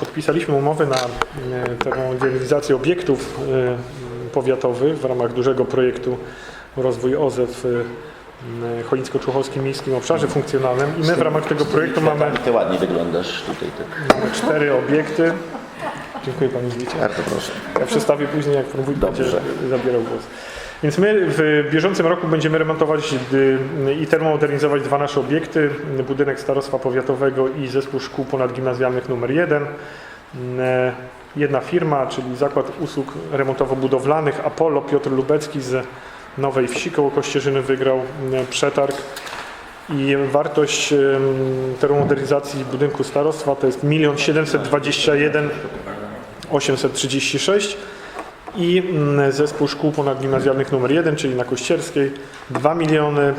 podpisaliśmy umowę na e, termomodernizację obiektów e, powiatowych w ramach dużego projektu Rozwój OZE w Cholińsko-Czuchowskim Miejskim Obszarze Funkcjonalnym i my w ramach tego projektu mamy, Ty ładnie wyglądasz tutaj. Tak. mamy cztery obiekty. Dziękuję Panie Wójcie. Bardzo proszę. Ja przedstawię później, jak Pan Wójt będzie zabierał głos. Więc my w bieżącym roku będziemy remontować y, i termomodernizować dwa nasze obiekty. Budynek Starostwa Powiatowego i Zespół Szkół Ponadgimnazjalnych numer 1. Y, Jedna firma, czyli Zakład Usług Remontowo-Budowlanych Apollo Piotr Lubecki z Nowej Wsi koło Kościerzyny wygrał y, przetarg. I wartość termomodernizacji budynku starostwa to jest 1 721 836 i mm, zespół szkół ponadgimnazjalnych numer 1, czyli na Kościerskiej 2 miliony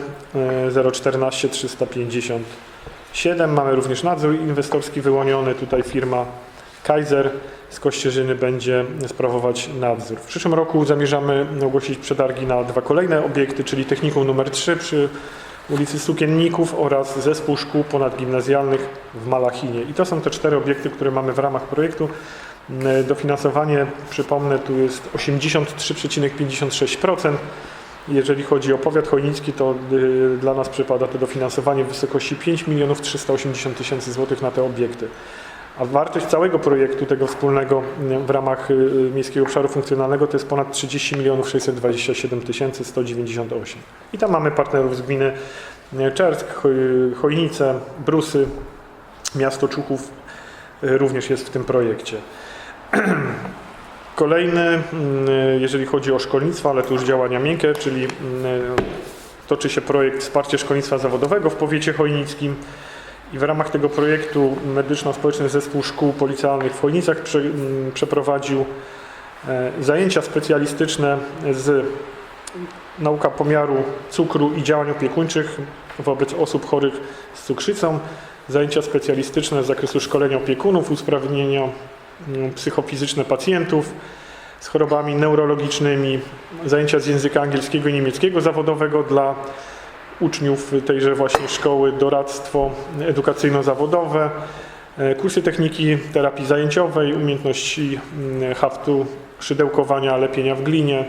e, 014 357. Mamy również nadzór inwestorski wyłoniony. Tutaj firma Kaiser z Kościerzyny będzie sprawować nadzór. W przyszłym roku zamierzamy ogłosić przetargi na dwa kolejne obiekty, czyli technikum numer 3 przy ulicy Sukienników oraz zespół szkół ponadgimnazjalnych w Malachinie. I to są te cztery obiekty, które mamy w ramach projektu. Mm, Dofinansowanie, przypomnę, tu jest 83,56%. Jeżeli chodzi o powiat chojnicki, to y, dla nas przypada to dofinansowanie w wysokości 5 milionów 380 tysięcy złotych na te obiekty. A wartość całego projektu tego wspólnego y, w ramach Miejskiego Obszaru Funkcjonalnego to jest ponad 30 milionów 627 tysięcy 198. I tam mamy partnerów z gminy Czersk, Choj- Chojnice, Brusy, miasto Czuchów również jest w tym projekcie. Kolejny, mm, jeżeli chodzi o szkolnictwo, ale to już działania miękkie, czyli mm, toczy się projekt Wsparcie Szkolnictwa Zawodowego w powiecie chojnickim i w ramach tego projektu Medyczno-Społeczny Zespół Szkół Policjalnych w Chojnicach mm, przeprowadził e, zajęcia specjalistyczne z nauka pomiaru cukru i działań opiekuńczych wobec osób chorych z cukrzycą, zajęcia specjalistyczne z zakresu szkolenia opiekunów, usprawnienia mm, psychofizyczne pacjentów z chorobami neurologicznymi, zajęcia z języka angielskiego i niemieckiego zawodowego dla uczniów tejże właśnie szkoły, doradztwo edukacyjno-zawodowe, e, kursy techniki terapii zajęciowej, umiejętności mm, haftu, szydełkowania, lepienia w glinie,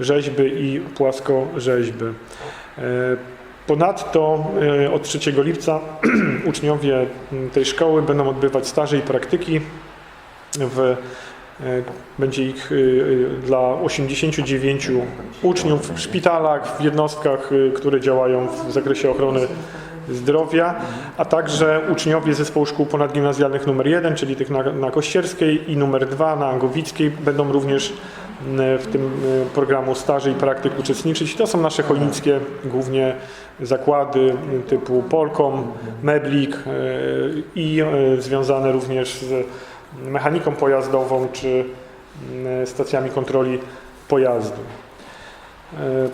rzeźby i płaskorzeźby. E, Ponadto e, od 3 lipca uczniowie tej szkoły będą odbywać staże i praktyki w e, będzie ich y, dla 89 uczniów w szpitalach, w jednostkach, które działają w zakresie ochrony zdrowia, a także uczniowie zespołu szkół ponadgimnazjalnych numer 1, czyli tych na, na Kościerskiej i numer 2 na Angowickiej będą również w tym programu staży i praktyk uczestniczyć. To są nasze chojnickie głównie zakłady typu Polkom, Meblik y, i y, związane również z mechaniką pojazdową czy stacjami kontroli pojazdu. E,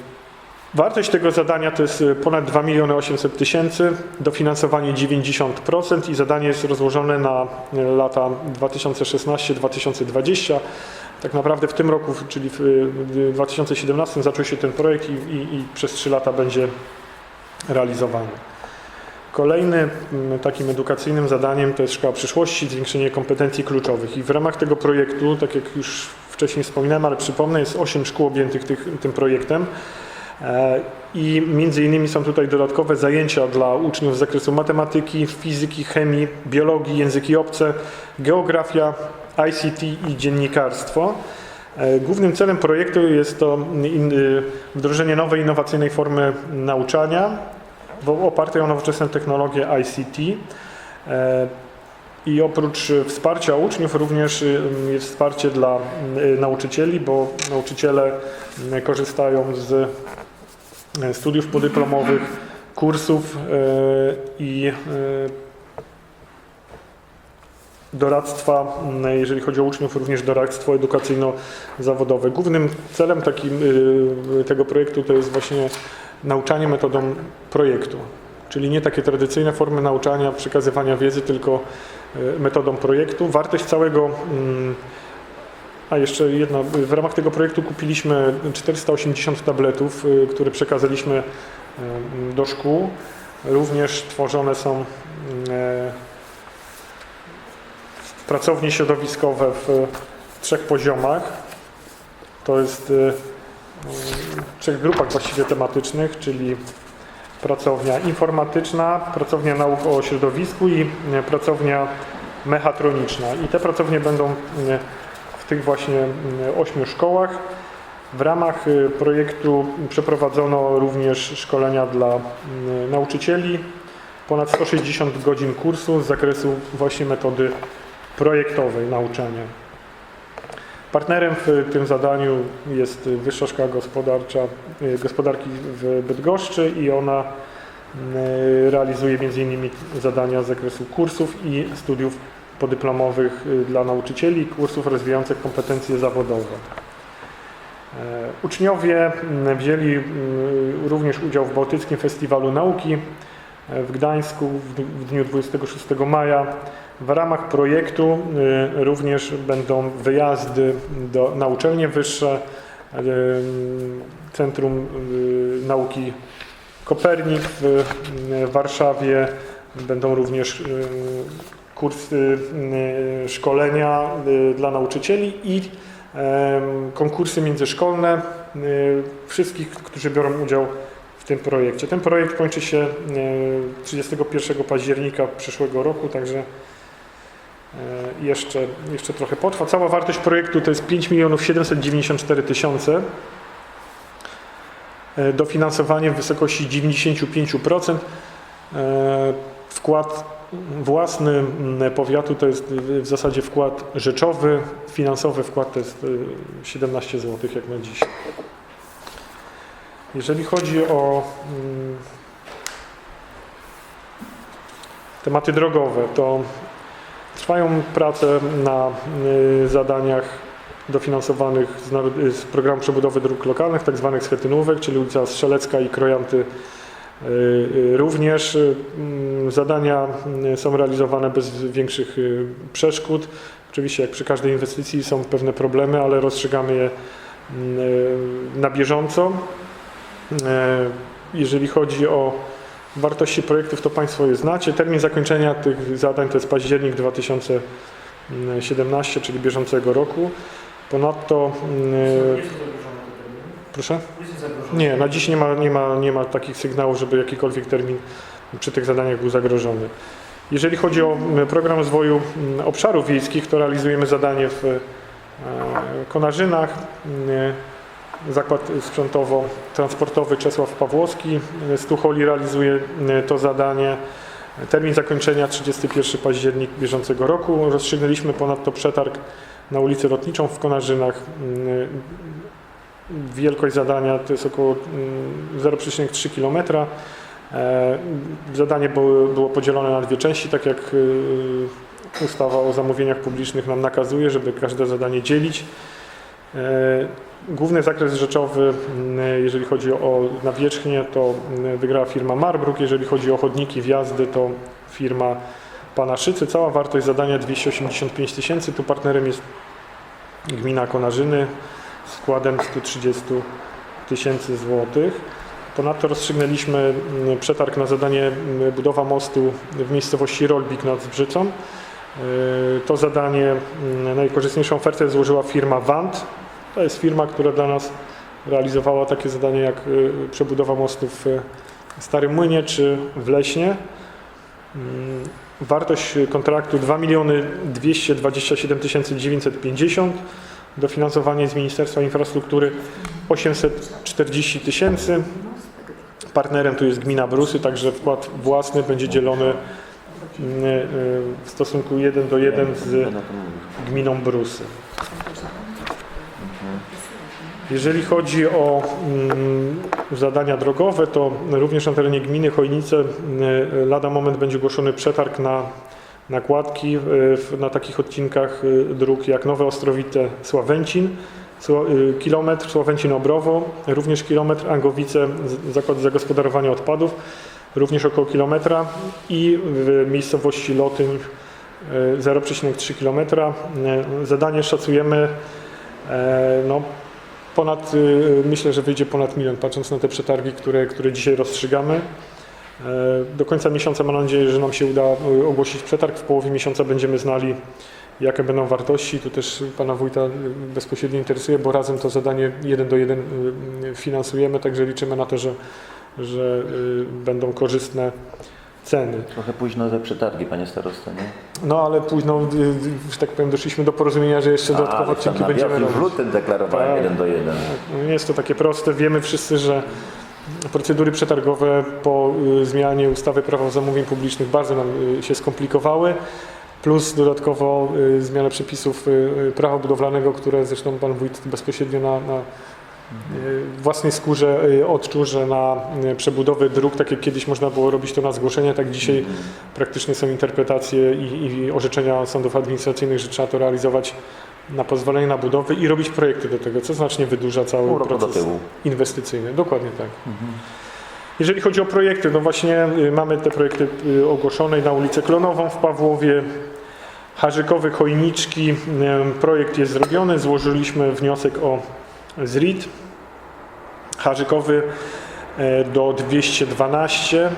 Wartość tego zadania to jest ponad 2 miliony 800 tysięcy, dofinansowanie 90% i zadanie jest rozłożone na lata 2016-2020. Tak naprawdę w tym roku, czyli w 2017 zaczął się ten projekt i, i, i przez 3 lata będzie realizowany. Kolejnym mm, takim edukacyjnym zadaniem to jest Szkoła Przyszłości, zwiększenie kompetencji kluczowych. I w ramach tego projektu, tak jak już wcześniej wspominałem, ale przypomnę, jest 8 szkół objętych tych, tym projektem. E, I między innymi są tutaj dodatkowe zajęcia dla uczniów z zakresu matematyki, fizyki, chemii, biologii, języki obce, geografia, ICT i dziennikarstwo. E, Głównym celem projektu jest to y, wdrożenie nowej, innowacyjnej formy nauczania, opartej o nowoczesne technologie ICT. E, I oprócz e, wsparcia uczniów również jest wsparcie dla nauczycieli, bo nauczyciele korzystają z e, studiów podyplomowych, kursów e, i e, doradztwa, m, jeżeli chodzi o uczniów, również doradztwo edukacyjno-zawodowe. Głównym celem takim y, tego projektu to jest właśnie nauczanie metodą projektu, czyli nie takie tradycyjne formy nauczania, przekazywania wiedzy, tylko y, metodą projektu. Wartość całego mm, a jeszcze jedna, w ramach tego projektu kupiliśmy 480 tabletów, y, które przekazaliśmy do szkół. Również tworzone są pracownie środowiskowe w trzech poziomach. To jest y, w trzech grupach właściwie tematycznych, czyli pracownia informatyczna, pracownia nauk o środowisku i e, pracownia mechatroniczna. I te pracownie będą w tych właśnie ośmiu szkołach. W ramach projektu przeprowadzono również szkolenia dla nauczycieli, ponad 160 godzin kursu z zakresu właśnie metody projektowej nauczania. Partnerem w tym zadaniu jest Wyższa Szkoła Gospodarcza, y, Gospodarki w Bydgoszczy i ona y, realizuje m.in. zadania z zakresu kursów i studiów podyplomowych y, dla nauczycieli, kursów rozwijających kompetencje zawodowe. E, Uczniowie wzięli również udział w Bałtyckim Festiwalu Nauki e, w Gdańsku w dniu 26 maja. W ramach projektu y, również będą wyjazdy do, na uczelnie wyższe, y, Centrum y, Nauki Kopernik w Warszawie. Będą również kursy, szkolenia dla nauczycieli i konkursy międzyszkolne wszystkich, którzy biorą udział w tym projekcie. Ten projekt kończy się y, 31 października przyszłego roku, także jeszcze, jeszcze trochę potrwa. Cała wartość projektu to jest 5 milionów 794 tysiące. Y, Dofinansowanie w wysokości 95%. Y, Wkład własny powiatu to jest w zasadzie wkład rzeczowy, finansowy wkład to jest y, 17 zł jak na dziś. Jeżeli chodzi o mm, tematy drogowe, to trwają prace na y, zadaniach dofinansowanych z, y, z programu przebudowy dróg lokalnych, tak zwanych schetynówek, czyli ulica Strzelecka i Krojanty y, również. Mm, Zadania są realizowane bez większych przeszkód. Oczywiście jak przy każdej inwestycji są pewne problemy, ale rozstrzygamy je mm, na bieżąco. Jeżeli chodzi o wartości projektów, to Państwo je znacie. Termin zakończenia tych zadań to jest październik 2017, czyli bieżącego roku. Ponadto, mm, proszę? Nie, na dziś nie ma, nie, ma, nie ma takich sygnałów, żeby jakikolwiek termin przy tych zadaniach był zagrożony. Jeżeli chodzi o mm, program rozwoju mm, obszarów wiejskich, to realizujemy zadanie w e, Konarzynach. Mm, Zakład sprzętowo-transportowy Czesław Pawłowski z Tucholi realizuje e, to zadanie. Termin zakończenia 31 październik bieżącego roku. Rozstrzygnęliśmy ponadto przetarg na ulicę Lotniczą w Konarzynach. Mm, Wielkość zadania to jest około mm, 0,3 km. E, Zadanie było, podzielone na dwie części, tak jak y, ustawa o zamówieniach publicznych nam nakazuje, żeby każde zadanie dzielić. E, Główny zakres rzeczowy, mm, jeżeli chodzi o nawierzchnię, to mm, wygrała firma Marbrook. Jeżeli chodzi o chodniki, wjazdy, to firma Pana Szycy. Cała wartość zadania 285 tysięcy. Tu partnerem jest gmina Konarzyny z wkładem 130 tysięcy złotych. Ponadto rozstrzygnęliśmy mm, przetarg na zadanie budowa mostu w miejscowości Rolbik nad Zbrzycą. Yy, To zadanie, mm, najkorzystniejszą ofertę złożyła firma WANT. To jest firma, która dla nas realizowała takie zadania jak y, przebudowa mostu w y, Starym Młynie czy w Leśnie. Mm, Wartość kontraktu 2 miliony 227 950. Dofinansowanie z Ministerstwa Infrastruktury 840 tysięcy. Partnerem tu jest gmina Brusy, także wkład własny będzie dzielony y, w stosunku 1 do 1 z gminą Brusy. Jeżeli chodzi o mm, zadania drogowe, to również na terenie gminy Chojnice y, lada moment będzie ogłoszony przetarg na nakładki na takich odcinkach dróg jak Nowe Ostrowite Sławęcin, kilometr Sławęcin-Obrowo, również kilometr Angowice, Zakład Zagospodarowania Odpadów, również około kilometra i w miejscowości Lotyn y, 0,3 km. Y, Zadanie szacujemy e, no, ponad, myślę, że wyjdzie ponad milion, patrząc na te przetargi, które, które dzisiaj rozstrzygamy. E, Do końca miesiąca mam nadzieję, że nam się uda ogłosić przetarg. W połowie miesiąca będziemy znali jakie będą wartości. Tu też pana wójta bezpośrednio interesuje, bo razem to zadanie jeden do jeden finansujemy, także liczymy na to, że, że y, będą korzystne ceny. Trochę późno te przetargi, panie starosto, nie? No ale późno, y, y, że tak powiem, doszliśmy do porozumienia, że jeszcze dodatkowe odcinki będziemy robić. lutym deklarowałem Tak. jeden do jeden. No Nie jest to takie proste. Wiemy wszyscy, że procedury przetargowe po zmianie ustawy prawa zamówień publicznych bardzo nam się skomplikowały. Plus dodatkowo zmiana przepisów prawa budowlanego, które zresztą pan wójt bezpośrednio na, na y, własnej skórze y, odczuł, że na y, przebudowy dróg, tak jak kiedyś można było robić to na zgłoszenie, tak dzisiaj praktycznie są interpretacje i, i orzeczenia sądów administracyjnych, że trzeba to realizować na pozwolenie na budowę i robić projekty do tego, co znacznie wydłuża cały do proces tyłu. inwestycyjny. Dokładnie tak. Jeżeli chodzi o projekty, no właśnie y, mamy te projekty y, ogłoszone na ulicę Klonową w Pawłowie, Harzykowy, Chojniczki. Y, Projekt jest zrobiony, złożyliśmy wniosek o ZRID. Harzykowy y, do 212.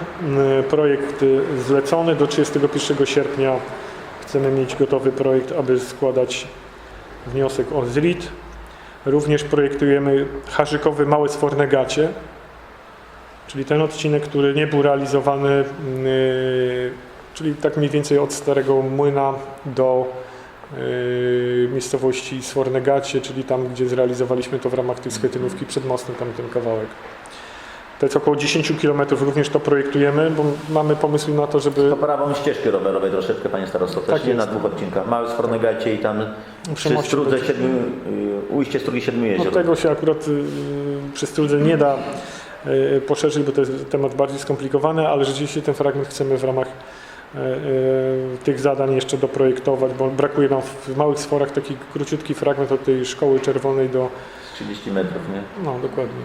Y, Projekt zlecony do 31 sierpnia. Chcemy mieć gotowy projekt, aby składać wniosek o ZRID. Również projektujemy Harzykowy Małe Sfornegacie, czyli ten odcinek, który nie był realizowany, yy, czyli tak mniej więcej od Starego Młyna do miejscowości Sfornegacie, czyli tam, gdzie zrealizowaliśmy to w ramach tej schetynówki przed mostem, tam ten kawałek. To jest około 10 km, również to projektujemy, bo mamy pomysł na to, żeby To prawą ścieżki rowerowej troszeczkę, panie starosto, też Tak nie na dwóch odcinkach. Mały Sfornegacie i tam przy moście strudze siedmiu, y, ujście strugi siedmiu No jezior. tego się akurat y, przy Strudze nie da y, poszerzyć, bo to jest temat bardziej skomplikowany, ale rzeczywiście ten fragment chcemy w ramach y, y, tych zadań jeszcze doprojektować, bo brakuje nam w małych sforach taki króciutki fragment od tej szkoły czerwonej do... 30 metrów, nie? No, dokładnie.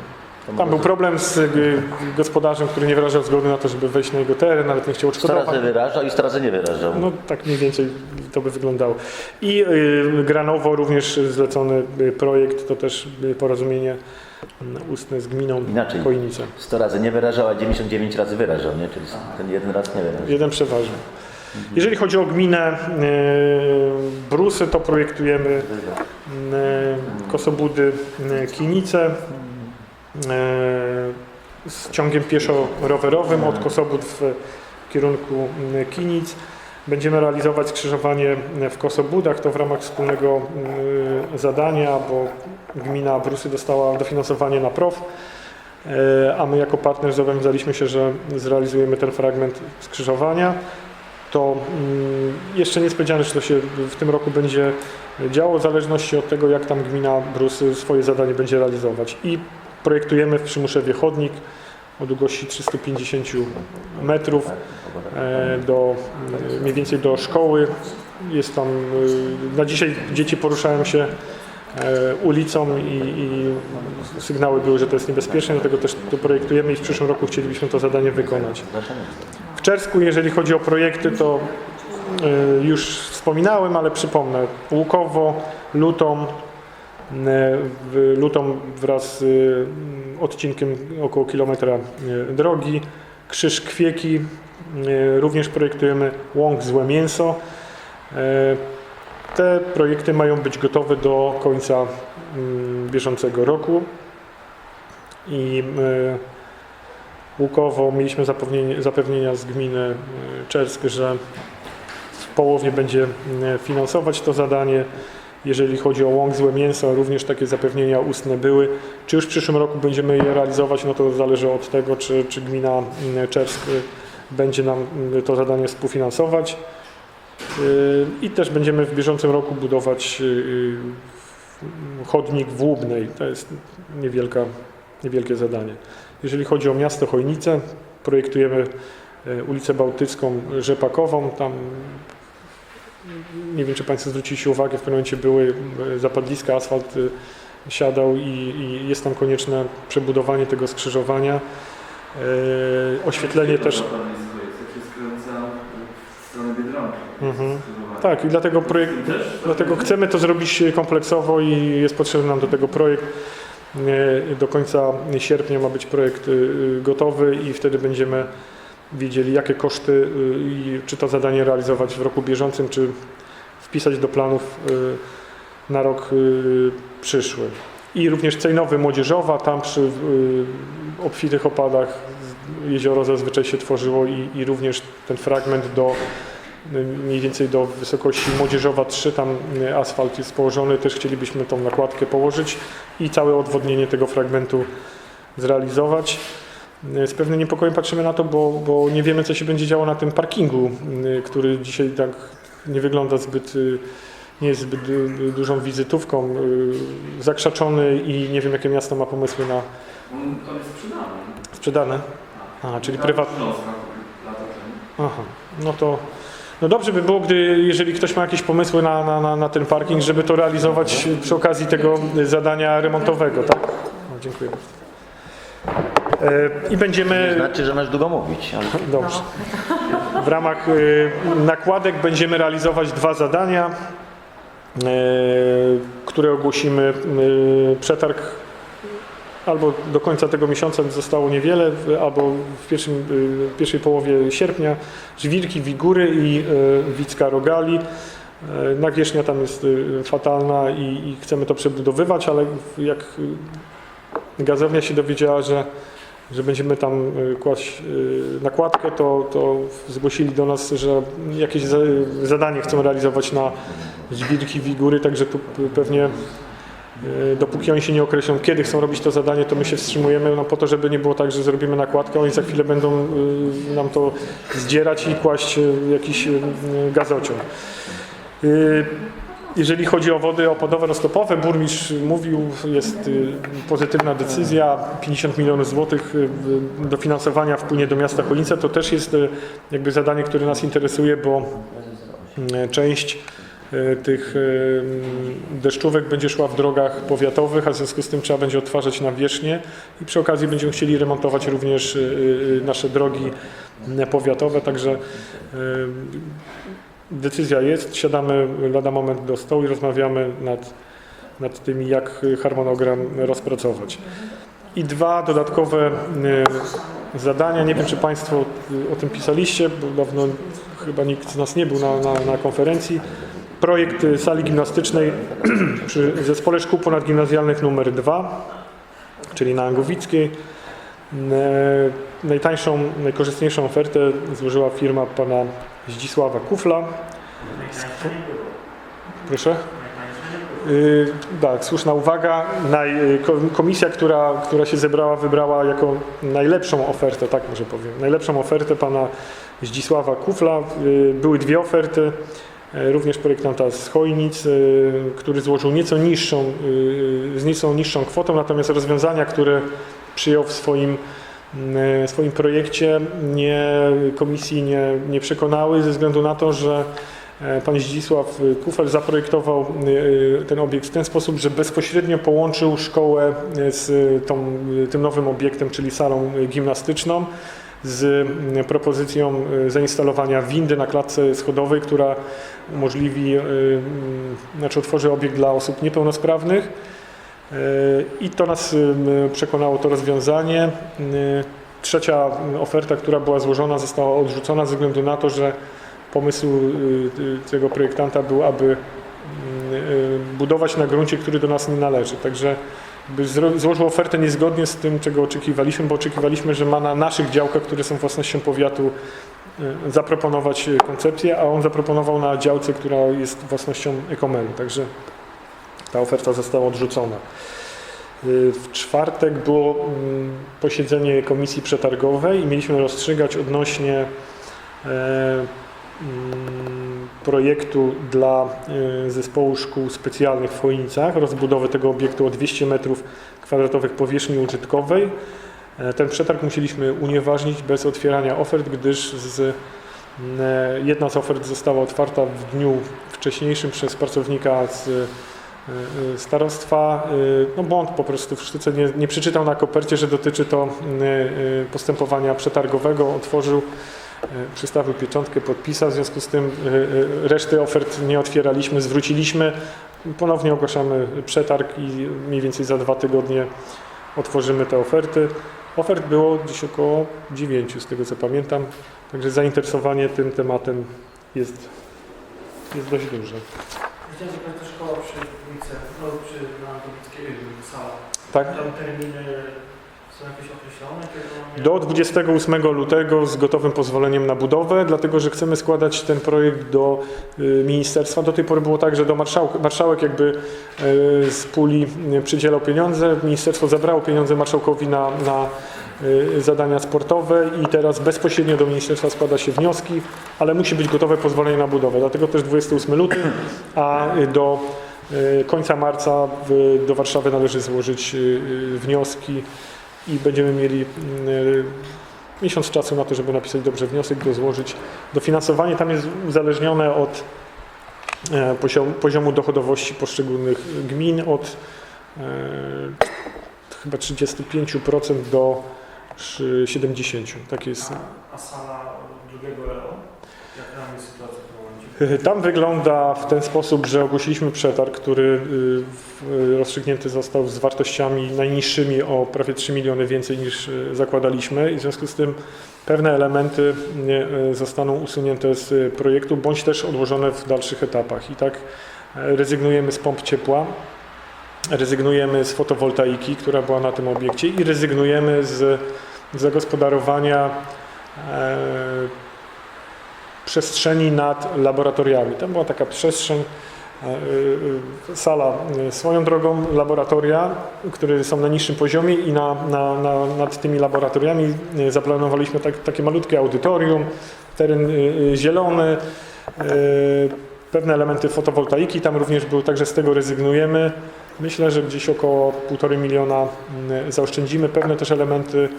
Tam był problem z y, gospodarzem, który nie wyrażał zgody na to, żeby wejść na jego teren, nawet nie chciał 100 razy odszkodować. wyrażał i 100 razy nie wyrażał. No tak mniej więcej to by wyglądało. I y, Granowo również zlecony y, projekt, to też y, porozumienie mm, ustne z gminą Inaczej. Chojnice. 100 razy nie wyrażał, a 99 razy wyrażał, nie? Czyli ten jeden raz nie wyrażał. Jeden przeważny. Jeżeli chodzi o gminę y, Brusy, to projektujemy y, Kosobudy y, Kinice z ciągiem pieszo-rowerowym od Kosobud w kierunku y, Kinic. Będziemy realizować skrzyżowanie w Kosobudach, to w ramach wspólnego y, zadania, bo gmina Brusy dostała dofinansowanie na PROW, y, a my jako partner zobowiązaliśmy się, że zrealizujemy ten fragment skrzyżowania. To mm, jeszcze nie czy to się w tym roku będzie działo, w zależności od tego, jak tam gmina Brusy swoje zadanie będzie realizować. I projektujemy w Przymuszewie chodnik o długości 350 metrów e, do e, mniej więcej do szkoły. Jest tam, e, na dzisiaj dzieci poruszają się ulicą i, i sygnały były, że to jest niebezpieczne, dlatego też to projektujemy i w przyszłym roku chcielibyśmy to zadanie wykonać. W Czersku, jeżeli chodzi o projekty, to już wspominałem, ale przypomnę. Łukowo, Lutom, y, w- Lutom wraz z y, odcinkiem około kilometra y, drogi, Krzyż Kwieki, y, również projektujemy Łąk Złe Mięso. Te projekty mają być gotowe do końca mm, bieżącego roku i Łukowo mieliśmy zapewnienia z gminy Czersk, że w połowie będzie y, finansować to zadanie. Jeżeli chodzi o łąk złe mięso, również takie zapewnienia ustne były. Czy już w przyszłym roku będziemy je realizować, no to zależy od tego, czy, czy gmina y, Czersk y, będzie nam y, to zadanie współfinansować. Y, I też będziemy w bieżącym roku budować chodnik w Łubnej. To jest niewielka, niewielkie zadanie. Jeżeli chodzi o miasto Chojnice, projektujemy ulicę Bałtycką, Rzepakową. Tam nie wiem, czy Państwo zwróciliście uwagę, w pewnym momencie były zapadliska, asfalt e, siadał i, i jest tam konieczne przebudowanie tego skrzyżowania. E, Oświetlenie też. Mhm. Tak, i dlatego, projekt, dlatego chcemy to zrobić kompleksowo i jest potrzebny nam do tego projekt. E, Do końca sierpnia ma być projekt y, gotowy i wtedy będziemy wiedzieli, jakie koszty y, i czy to zadanie realizować w roku bieżącym, czy wpisać do planów y, na rok y, przyszły. I również Cejnowy Młodzieżowa, tam przy obfitych opadach jezioro zazwyczaj się tworzyło i, i również ten fragment do mniej więcej do wysokości Młodzieżowa 3, tam asfalt jest położony, też chcielibyśmy tą nakładkę położyć i całe odwodnienie tego fragmentu zrealizować. Y, Z pewnym niepokojem patrzymy na to, bo, bo nie wiemy, co się będzie działo na tym parkingu, y, który dzisiaj tak nie wygląda zbyt, y, nie jest zbyt du- dużą wizytówką, y, zakrzaczony i nie wiem, jakie miasto ma pomysły na on jest sprzedany. sprzedane. A, czyli Tak, prywatne. Aha, no to no dobrze by było, gdy, jeżeli ktoś ma jakieś pomysły na, na, na, na ten parking, żeby to realizować przy okazji tego zadania remontowego, tak? No, dziękuję bardzo. E, I Nie będziemy, znaczy, że masz długo mówić, ale dobrze, w ramach e, nakładek będziemy realizować dwa zadania, e, które ogłosimy. Przetarg albo do końca tego miesiąca zostało niewiele, albo w pierwszym, w pierwszej połowie sierpnia Żwirki, Wigury i Wicka Rogali. Nawierzchnia tam jest fatalna i, i chcemy to przebudowywać, ale jak gazownia się dowiedziała, że, że będziemy tam y, kłaść y, nakładkę, to, to zgłosili do nas, że jakieś za- zadanie chcą realizować na Żwirki, Wigury, także tu pewnie E, Dopóki oni się nie określą, kiedy chcą robić to zadanie, to my się wstrzymujemy, no po to, żeby nie było tak, że zrobimy nakładkę, oni za chwilę będą y, nam to zdzierać i kłaść y, jakiś y, gazociąg. Jeżeli chodzi o wody opadowe roztopowe, burmistrz mówił, jest y, pozytywna decyzja, 50 milionów złotych y, dofinansowania wpłynie do miasta Chojnice. To też jest y, jakby zadanie, które nas interesuje, bo y, część tych y, deszczówek będzie szła w drogach powiatowych, a w związku z tym trzeba będzie odtwarzać nawierzchnię i przy okazji będziemy chcieli remontować również nasze drogi y, powiatowe, także decyzja jest, siadamy lada moment do stołu i rozmawiamy nad, nad tym, jak harmonogram rozpracować. I dwa dodatkowe y, zadania, nie wiem czy Państwo y, o tym pisaliście, bo dawno chyba nikt z nas nie był na, na, na konferencji. Projekt y, sali gimnastycznej przy Zespole Szkół Ponadgimnazjalnych numer 2, czyli na Angowickiej. E, Najtańszą, najkorzystniejszą ofertę złożyła firma pana Zdzisława Kufla. Proszę? Yy, tak, słuszna uwaga. Naj, y, ko- komisja, która, która się zebrała, wybrała jako najlepszą ofertę, tak może powiem, najlepszą ofertę pana Zdzisława Kufla. Yy, były dwie oferty, yy, również projektanta z Chojnic, yy, który złożył nieco niższą, yy, z nieco niższą kwotą, natomiast rozwiązania, które przyjął w swoim swoim projekcie nie, komisji nie, nie przekonały ze względu na to, że e, pan Zdzisław Kufel zaprojektował e, ten obiekt w ten sposób, że bezpośrednio połączył szkołę e, z tą, tym nowym obiektem, czyli salą gimnastyczną z propozycją e, zainstalowania windy na klatce schodowej, która umożliwi, e, znaczy otworzy obiekt dla osób niepełnosprawnych. I to nas przekonało to rozwiązanie. Y, Trzecia oferta, która była złożona, została odrzucona ze względu na to, że pomysł y, tego projektanta był, aby budować na gruncie, który do nas nie należy. Także złożył ofertę niezgodnie z tym, czego oczekiwaliśmy, bo oczekiwaliśmy, że ma na naszych działkach, które są własnością powiatu, zaproponować koncepcję, a on zaproponował na działce, która jest własnością Ekomelu. Także ta oferta została odrzucona. Y, W czwartek było mm, posiedzenie komisji przetargowej i mieliśmy rozstrzygać odnośnie e, mm, projektu dla e, zespołu szkół specjalnych w Chojnicach, rozbudowy tego obiektu o 200 metrów kwadratowych powierzchni użytkowej. E, Ten przetarg musieliśmy unieważnić bez otwierania ofert, gdyż z, e, jedna z ofert została otwarta w dniu wcześniejszym przez pracownika z starostwa. Y, No błąd po prostu w sztuce nie, nie przeczytał na kopercie, że dotyczy to y, y, postępowania przetargowego. Otworzył, y, przystawił pieczątkę, podpisał. W związku z tym y, y, reszty ofert nie otwieraliśmy, zwróciliśmy. Ponownie ogłaszamy przetarg i mniej więcej za dwa tygodnie otworzymy te oferty. Ofert było gdzieś około 9 z tego co pamiętam. Także zainteresowanie tym tematem jest jest dość duże. Widziałem, że to szkoła przy dwójce, no przy na Antowickiej sala. Tak? Terminy są jakieś określone? Do 28 lutego z gotowym pozwoleniem na budowę, dlatego że chcemy składać ten projekt do y, ministerstwa. Do tej pory było tak, że do marszałka, marszałek jakby y, z puli y, przydzielał pieniądze, ministerstwo zabrało pieniądze marszałkowi na, na zadania sportowe i teraz bezpośrednio do ministerstwa składa się wnioski, ale musi być gotowe pozwolenie na budowę. Dlatego też 28 luty, a do końca marca do Warszawy należy złożyć y, y, wnioski i będziemy mieli y, miesiąc czasu na to, żeby napisać dobrze wniosek, go złożyć. Dofinansowanie tam jest uzależnione od e, poziomu, dochodowości poszczególnych gmin, od e, chyba 35% do szy- 70%. Tak jest. A, sala drugiego? Jak tam jest sytuacja w tym momencie? Tam wygląda w ten sposób, że ogłosiliśmy przetarg, który y, w- rozstrzygnięty został z wartościami najniższymi o prawie 3 miliony więcej niż y, zakładaliśmy i w związku z tym pewne elementy y, zostaną usunięte z y, projektu bądź też odłożone w dalszych etapach. I tak e, rezygnujemy z pomp ciepła, rezygnujemy z fotowoltaiki, która była na tym obiekcie i rezygnujemy z zagospodarowania e, przestrzeni nad laboratoriami. Tam była taka przestrzeń, e, e, sala e, swoją drogą, laboratoria, które są na niższym poziomie i na, na, na, nad tymi laboratoriami zaplanowaliśmy tak, takie malutkie audytorium, teren zielony, pewne elementy fotowoltaiki tam również były, także z tego rezygnujemy. Myślę, że gdzieś około 1,5 miliona mm, zaoszczędzimy. Pewne też elementy,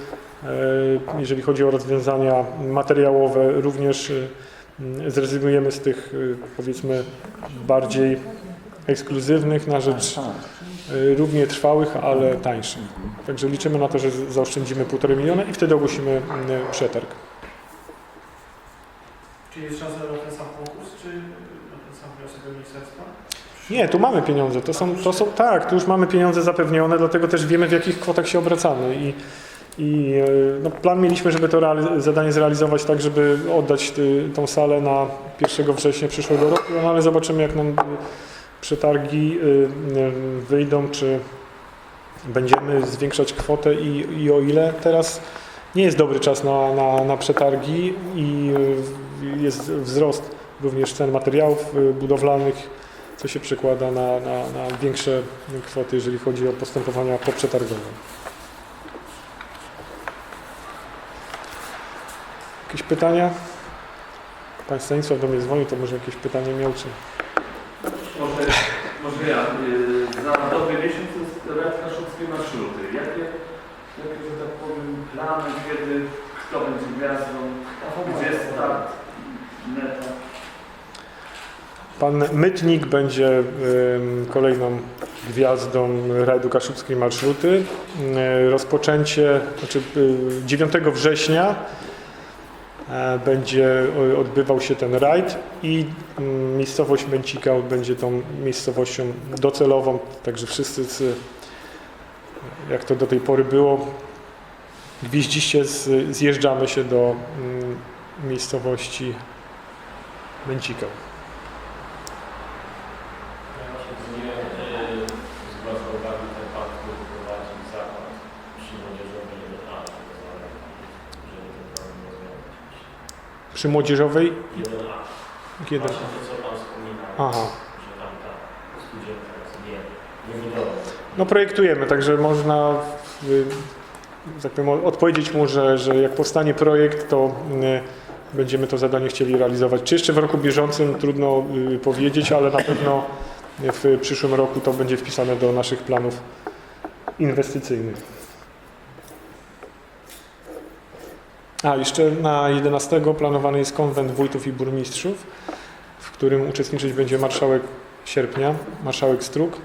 jeżeli chodzi o rozwiązania materiałowe, również zrezygnujemy z tych e, powiedzmy bardziej ekskluzywnych na rzecz e, równie trwałych, ale tańszych. Także liczymy na to, że zaoszczędzimy 1,5 miliona i wtedy ogłosimy mm, przetarg. Czy jest szansa na ten sam konkurs, czy na ten sam wniosek do ministerstwa? Nie, tu mamy pieniądze. To są, to są, tak, tu już mamy pieniądze zapewnione, dlatego też wiemy w jakich kwotach się obracamy. I, i e, no, plan mieliśmy, żeby to zadanie zrealizować tak, żeby oddać ty, tą salę na 1 września przyszłego roku, no, ale zobaczymy jak nam przetargi y, wyjdą, czy będziemy zwiększać kwotę i, i o ile. Teraz nie jest dobry czas na, na, na przetargi i jest wzrost również cen materiałów budowlanych co się przekłada na, na, na większe kwoty, jeżeli chodzi o postępowania poprzetargowe. Jakieś pytania? Pan Stanisław do mnie dzwonił, to może jakieś pytanie miał, czy... Może, może ja. y, Za dobry miesiąc jest Rad Kaszubskiej Marszruty. Jakie, jakie, że tak powiem, plany, kiedy, kto będzie gwiazdą, gdzie start, meta? Pan Mytnik będzie kolejną gwiazdą rajdu Kaszubskiej Marszruty. Yy, rozpoczęcie, znaczy y, 9 września e, będzie o- odbywał się ten rajd i mm, miejscowość Męcika będzie tą miejscowością docelową, także wszyscy, jak to do tej pory było, gwieździście z, zjeżdżamy się do mm, miejscowości Męcika. Ja się dzwoniłem y, z Wrocławami ten pan, który prowadzi zakład przy młodzieżowej 1A, żeby ten problem rozwiązać. Przy młodzieżowej 1A. Kiedy? Właśnie to, co pan wspominał, Aha. że tam ta spółdzielka jest nie. No projektujemy, także można y, tak powiem, odpowiedzieć mu, że, że jak powstanie projekt, to y, będziemy to zadanie chcieli realizować. Czy jeszcze w roku bieżącym, trudno y, powiedzieć, ale na pewno w przyszłym roku to będzie wpisane do naszych planów inwestycyjnych. A, jeszcze na 11 planowany jest konwent wójtów i burmistrzów, w którym uczestniczyć będzie marszałek sierpnia, marszałek Struk.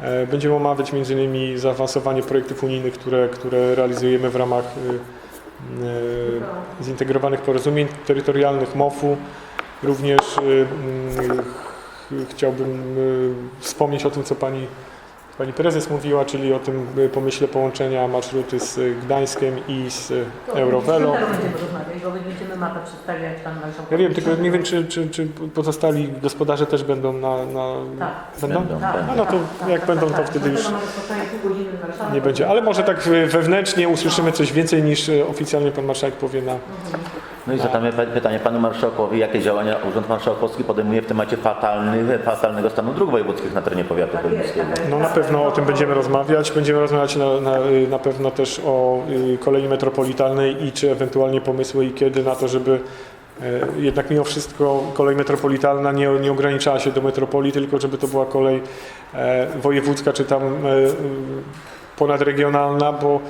E, Będziemy omawiać m.in. zaawansowanie projektów unijnych, które, które realizujemy w ramach y, y, zintegrowanych porozumień terytorialnych MOF-u. Również y, ch- chciałbym wspomnieć o tym, co Pani pani prezes mówiła, czyli o tym y, pomyśle połączenia marszruty z y, Gdańskiem i z y, Eurovelo. Teraz będziemy rozmawiać, bo będziemy mapę przedstawiać pan marszałek. Ja wiem, tylko nie wiem, czy, czy, czy pozostali gospodarze też będą na... na Tak. będą? Będą. Tak, A no to tak, jak tak, będą, tak, to tak. wtedy już Dlatego mamy spotkanie pół godziny z marszałkiem. nie będzie. Ale może tak wewnętrznie usłyszymy coś więcej niż oficjalnie pan marszałek powie na... No i zadamy pytanie panu marszałkowi, jakie działania Urząd Marszałkowski podejmuje w temacie fatalny, fatalnego stanu dróg wojewódzkich na terenie powiatu Tak chojnickiego. tak jest. No na pewno o tym będziemy rozmawiać. Będziemy rozmawiać na, na, y, na pewno też o y, kolei metropolitalnej i czy ewentualnie pomysły i kiedy na to, żeby e, jednak mimo wszystko kolej metropolitalna nie, nie ograniczała się do metropolii, tylko żeby to była kolej e, wojewódzka czy tam e, y, ponadregionalna, bo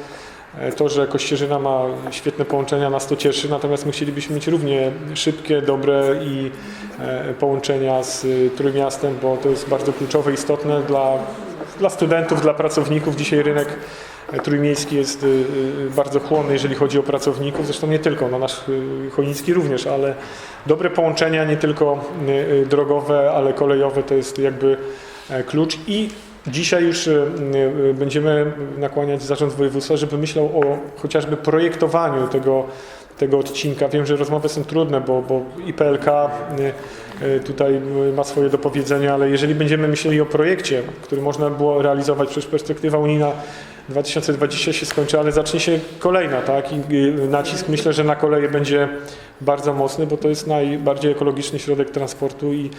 to, że Kościerzyna ma świetne połączenia nas to cieszy, natomiast my chcielibyśmy mieć równie szybkie, dobre i e, połączenia z y, Trójmiastem, bo to jest bardzo kluczowe, istotne dla, dla studentów, dla pracowników. Dzisiaj rynek e, trójmiejski jest bardzo chłonny, jeżeli chodzi o pracowników, zresztą nie tylko, no nasz Chojnicki również, ale dobre połączenia, nie tylko drogowe, ale kolejowe to jest jakby e, klucz i Dzisiaj już y, y, będziemy nakłaniać Zarząd Województwa, żeby myślał o chociażby projektowaniu tego, tego odcinka. Wiem, że rozmowy są trudne, bo, bo IPLK y, tutaj ma swoje do powiedzenia, ale jeżeli będziemy myśleli o projekcie, który można było realizować, przecież perspektywa unijna 2020 się skończy, ale zacznie się kolejna, tak? I y, nacisk myślę, że na koleje będzie bardzo mocny, bo to jest najbardziej ekologiczny środek transportu i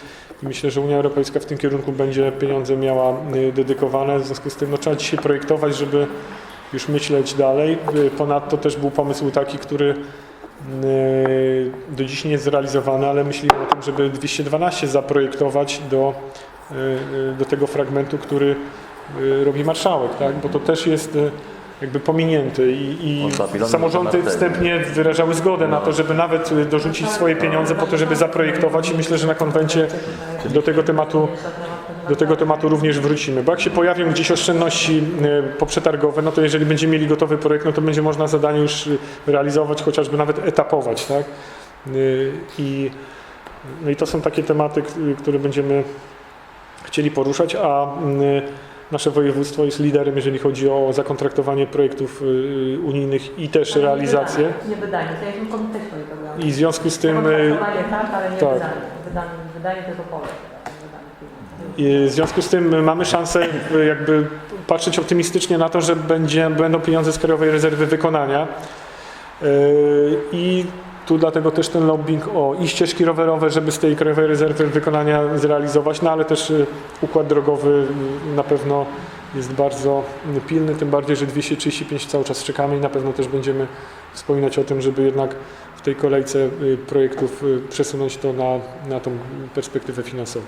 i myślę, że Unia Europejska w tym kierunku będzie pieniądze miała y, dedykowane. W związku z tym no, trzeba dzisiaj projektować, żeby już myśleć dalej. Y, Ponadto też był pomysł taki, który do dziś nie jest zrealizowany, ale myślimy o tym, żeby 212 zaprojektować do, do tego fragmentu, który robi marszałek, tak? bo to też jest y, jakby pominięty i, i samorządy wstępnie wyrażały zgodę na to, żeby nawet y, dorzucić swoje pieniądze po to, żeby zaprojektować i myślę, że na konwencie do tego tematu do tego tematu również wrócimy, bo jak się pojawią gdzieś oszczędności y, poprzetargowe, no to jeżeli będziemy mieli gotowy projekt, no to będzie można zadanie już y, realizować, chociażby nawet etapować, tak? Y, I, no i to są takie tematy, które będziemy chcieli poruszać, a y, nasze województwo jest liderem, jeżeli chodzi o zakontraktowanie projektów y, unijnych i też realizację. Nie wydanie, to ja komitet powiedział. I w związku z tym y, Kontraktowanie tak, ale nie tak. wydanie. Wydanie, wydanie jest pole. I w związku z tym mamy szansę y, jakby patrzeć optymistycznie na to, że będzie, będą pieniądze z Krajowej Rezerwy Wykonania. Yy, I tu dlatego też ten lobbying o i ścieżki rowerowe, żeby z tej Krajowej Rezerwy Wykonania zrealizować, no ale też y, układ drogowy y, na pewno jest bardzo pilny, tym bardziej, że 235 cały czas czekamy i na pewno też będziemy wspominać o tym, żeby jednak w tej kolejce y, projektów przesunąć to na, na tą perspektywę finansową.